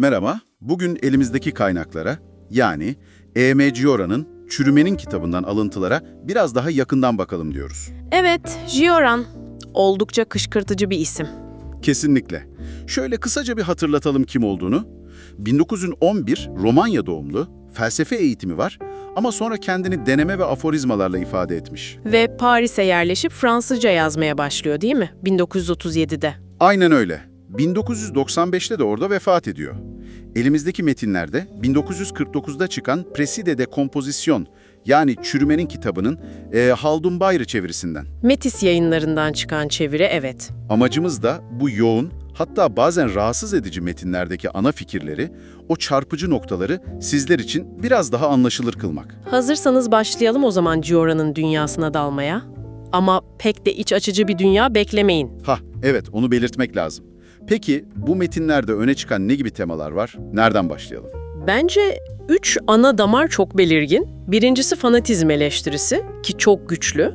Merhaba, bugün elimizdeki kaynaklara, yani E.M. Giora'nın Çürümenin kitabından alıntılara biraz daha yakından bakalım diyoruz. Evet, Gioran. Oldukça kışkırtıcı bir isim. Kesinlikle. Şöyle kısaca bir hatırlatalım kim olduğunu. 1911 Romanya doğumlu, felsefe eğitimi var ama sonra kendini deneme ve aforizmalarla ifade etmiş. Ve Paris'e yerleşip Fransızca yazmaya başlıyor değil mi? 1937'de. Aynen öyle. 1995'te de orada vefat ediyor. Elimizdeki metinlerde 1949'da çıkan Preside de Kompozisyon yani Çürümenin kitabının e, Haldun Bayrı çevirisinden. Metis yayınlarından çıkan çeviri evet. Amacımız da bu yoğun, hatta bazen rahatsız edici metinlerdeki ana fikirleri, o çarpıcı noktaları sizler için biraz daha anlaşılır kılmak. Hazırsanız başlayalım o zaman Gioran'ın dünyasına dalmaya. Ama pek de iç açıcı bir dünya beklemeyin. Ha, evet onu belirtmek lazım. Peki bu metinlerde öne çıkan ne gibi temalar var? Nereden başlayalım? Bence üç ana damar çok belirgin. Birincisi fanatizm eleştirisi ki çok güçlü.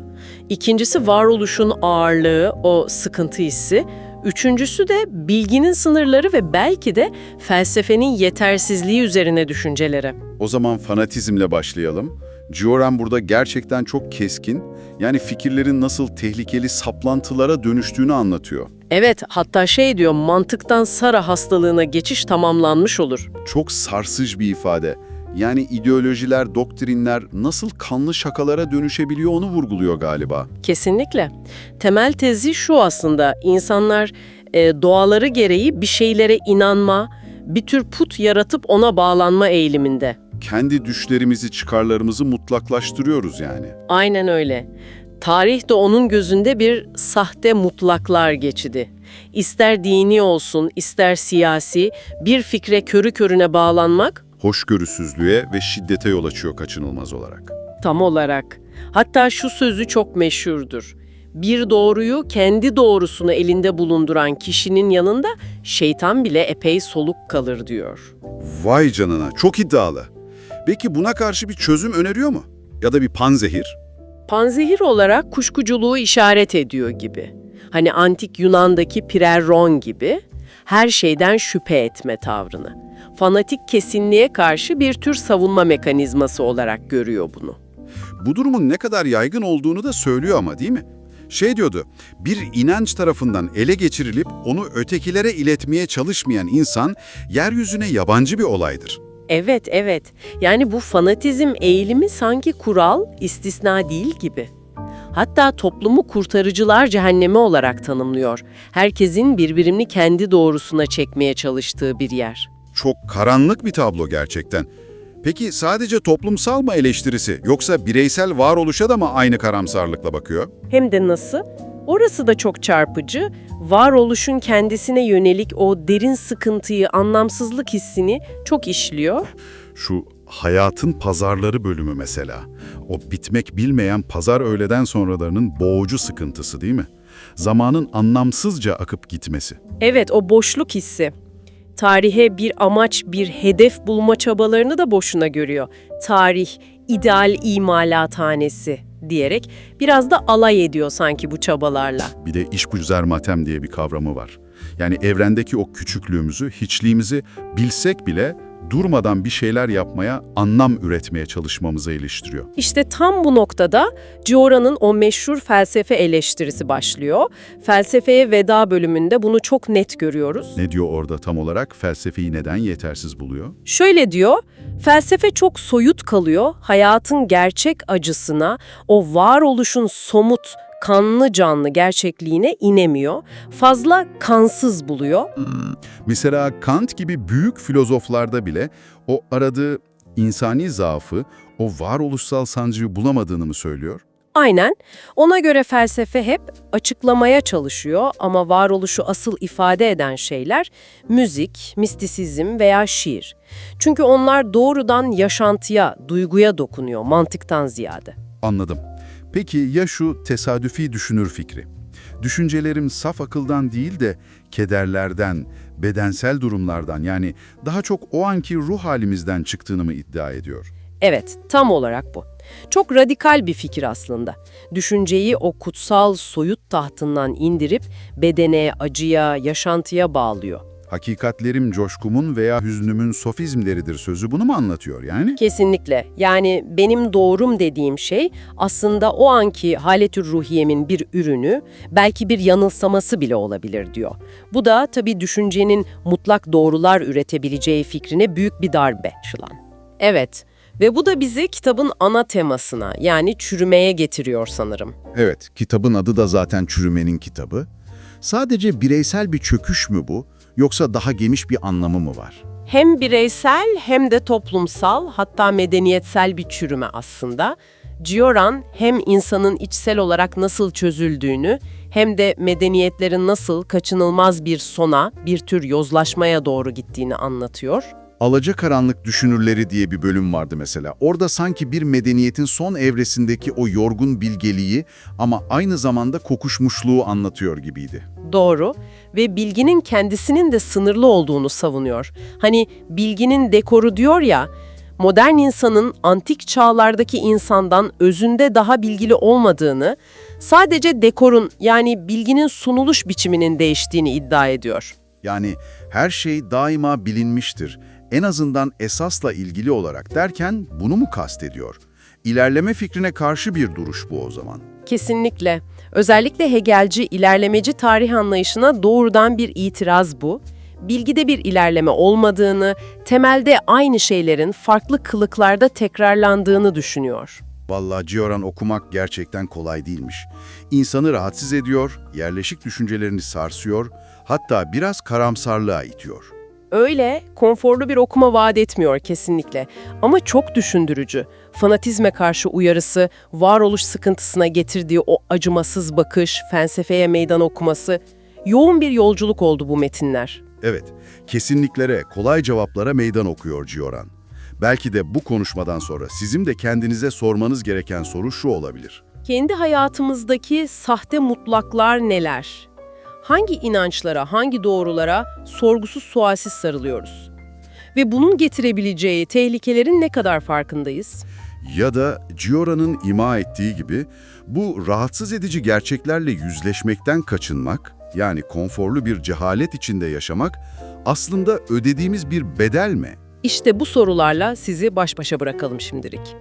İkincisi varoluşun ağırlığı, o sıkıntı hissi. Üçüncüsü de bilginin sınırları ve belki de felsefenin yetersizliği üzerine düşünceleri. O zaman fanatizmle başlayalım. Gioran burada gerçekten çok keskin, yani fikirlerin nasıl tehlikeli saplantılara dönüştüğünü anlatıyor. Evet, hatta şey diyor, mantıktan Sara hastalığına geçiş tamamlanmış olur. Çok sarsıcı bir ifade. Yani ideolojiler, doktrinler nasıl kanlı şakalara dönüşebiliyor onu vurguluyor galiba. Kesinlikle. Temel tezi şu aslında, insanlar e, doğaları gereği bir şeylere inanma, bir tür put yaratıp ona bağlanma eğiliminde. Kendi düşlerimizi, çıkarlarımızı mutlaklaştırıyoruz yani. Aynen öyle. Tarih de onun gözünde bir sahte mutlaklar geçidi. İster dini olsun, ister siyasi, bir fikre körü körüne bağlanmak Hoşgörüsüzlüğe ve şiddete yol açıyor kaçınılmaz olarak. tam olarak. Hatta şu sözü çok meşhurdur. Bir doğruyu kendi doğrusunu elinde bulunduran kişinin yanında şeytan bile epey soluk kalır diyor. Vay canına, çok iddialı. Peki buna karşı bir çözüm öneriyor mu? Ya da bir panzehir? Panzehir olarak kuşkuculuğu işaret ediyor gibi. Hani antik Yunan'daki Pirerron gibi her şeyden şüphe etme tavrını. Fanatik kesinliğe karşı bir tür savunma mekanizması olarak görüyor bunu. Bu durumun ne kadar yaygın olduğunu da söylüyor ama değil mi? Şey diyordu, bir inanç tarafından ele geçirilip onu ötekilere iletmeye çalışmayan insan yeryüzüne yabancı bir olaydır. Evet, evet. Yani bu fanatizm eğilimi sanki kural, istisna değil gibi. Hatta toplumu kurtarıcılar cehennemi olarak tanımlıyor. Herkesin birbirini kendi doğrusuna çekmeye çalıştığı bir yer. Çok karanlık bir tablo gerçekten. Peki sadece toplumsal mı eleştirisi yoksa bireysel varoluşa da mı aynı karamsarlıkla bakıyor? Hem de nasıl? Orası da çok çarpıcı. Varoluşun kendisine yönelik o derin sıkıntıyı, anlamsızlık hissini çok işliyor. Şu hayatın pazarları bölümü mesela. O bitmek bilmeyen pazar öğleden sonralarının boğucu sıkıntısı değil mi? Zamanın anlamsızca akıp gitmesi. Evet, o boşluk hissi. Tarihe bir amaç, bir hedef bulma çabalarını da boşuna görüyor. Tarih, ideal imalathanesi diyerek biraz da alay ediyor sanki bu çabalarla. Bir de işgüzar matem diye bir kavramı var. Yani evrendeki o küçüklüğümüzü, hiçliğimizi bilsek bile durmadan bir şeyler yapmaya, anlam üretmeye çalışmamıza iliştiriyor. İşte tam bu noktada Giora'nın o meşhur felsefe eleştirisi başlıyor. Felsefeye veda bölümünde bunu çok net görüyoruz. Ne diyor orada tam olarak? Felsefeyi neden yetersiz buluyor? Şöyle diyor, felsefe çok soyut kalıyor, hayatın gerçek acısına, o varoluşun somut, kanlı canlı gerçekliğine inemiyor, fazla kansız buluyor. Mesela Kant gibi büyük filozoflarda bile o aradığı insani zaafı, o varoluşsal sancıyı bulamadığını mı söylüyor? Aynen, ona göre felsefe hep açıklamaya çalışıyor ama varoluşu asıl ifade eden şeyler müzik, mistisizm veya şiir. Çünkü onlar doğrudan yaşantıya, duyguya dokunuyor mantıktan ziyade. Anladım. Peki ya şu tesadüfi düşünür fikri? Düşüncelerim saf akıldan değil de kederlerden, bedensel durumlardan yani daha çok o anki ruh halimizden çıktığını mı iddia ediyor? Evet, tam olarak bu. Çok radikal bir fikir aslında. Düşünceyi o kutsal soyut tahtından indirip bedene, acıya, yaşantıya bağlıyor. Hakikatlerim coşkumun veya hüznümün sofizmleridir sözü bunu mu anlatıyor yani? Kesinlikle. Yani benim doğrum dediğim şey aslında o anki haletür ruhiyemin bir ürünü, belki bir yanılsaması bile olabilir diyor. Bu da tabii düşüncenin mutlak doğrular üretebileceği fikrine büyük bir darbe açılan. Evet ve bu da bizi kitabın ana temasına yani çürümeye getiriyor sanırım. Evet, kitabın adı da zaten Çürümenin Kitabı. Sadece bireysel bir çöküş mü bu, yoksa daha geniş bir anlamı mı var? Hem bireysel hem de toplumsal hatta medeniyetsel bir çürüme aslında. Gioran hem insanın içsel olarak nasıl çözüldüğünü hem de medeniyetlerin nasıl kaçınılmaz bir sona, bir tür yozlaşmaya doğru gittiğini anlatıyor. Alacakaranlık Düşünürleri diye bir bölüm vardı mesela. Orada sanki bir medeniyetin son evresindeki o yorgun bilgeliği ama aynı zamanda kokuşmuşluğu anlatıyor gibiydi. Doğru ve bilginin kendisinin de sınırlı olduğunu savunuyor. Hani bilginin dekoru diyor ya, modern insanın antik çağlardaki insandan özünde daha bilgili olmadığını, sadece dekorun yani bilginin sunuluş biçiminin değiştiğini iddia ediyor. Yani her şey daima bilinmiştir. En azından esasla ilgili olarak derken bunu mu kastediyor? İlerleme fikrine karşı bir duruş bu o zaman. Kesinlikle. Özellikle Hegelci ilerlemeci tarih anlayışına doğrudan bir itiraz bu. Bilgide bir ilerleme olmadığını, temelde aynı şeylerin farklı kılıklarda tekrarlandığını düşünüyor. Vallahi Cioran okumak gerçekten kolay değilmiş. İnsanı rahatsız ediyor, yerleşik düşüncelerini sarsıyor, hatta biraz karamsarlığa itiyor. Öyle, konforlu bir okuma vaat etmiyor kesinlikle. Ama çok düşündürücü. Fanatizme karşı uyarısı, varoluş sıkıntısına getirdiği o acımasız bakış, felsefeye meydan okuması, yoğun bir yolculuk oldu bu metinler. Evet, kesinliklere, kolay cevaplara meydan okuyor Cioran. Belki de bu konuşmadan sonra sizin de kendinize sormanız gereken soru şu olabilir. Kendi hayatımızdaki sahte mutlaklar neler? Hangi inançlara, hangi doğrulara sorgusuz sualsiz sarılıyoruz? Ve bunun getirebileceği tehlikelerin ne kadar farkındayız? Ya da Giora'nın ima ettiği gibi bu rahatsız edici gerçeklerle yüzleşmekten kaçınmak, yani konforlu bir cehalet içinde yaşamak aslında ödediğimiz bir bedel mi? İşte bu sorularla sizi baş başa bırakalım şimdilik.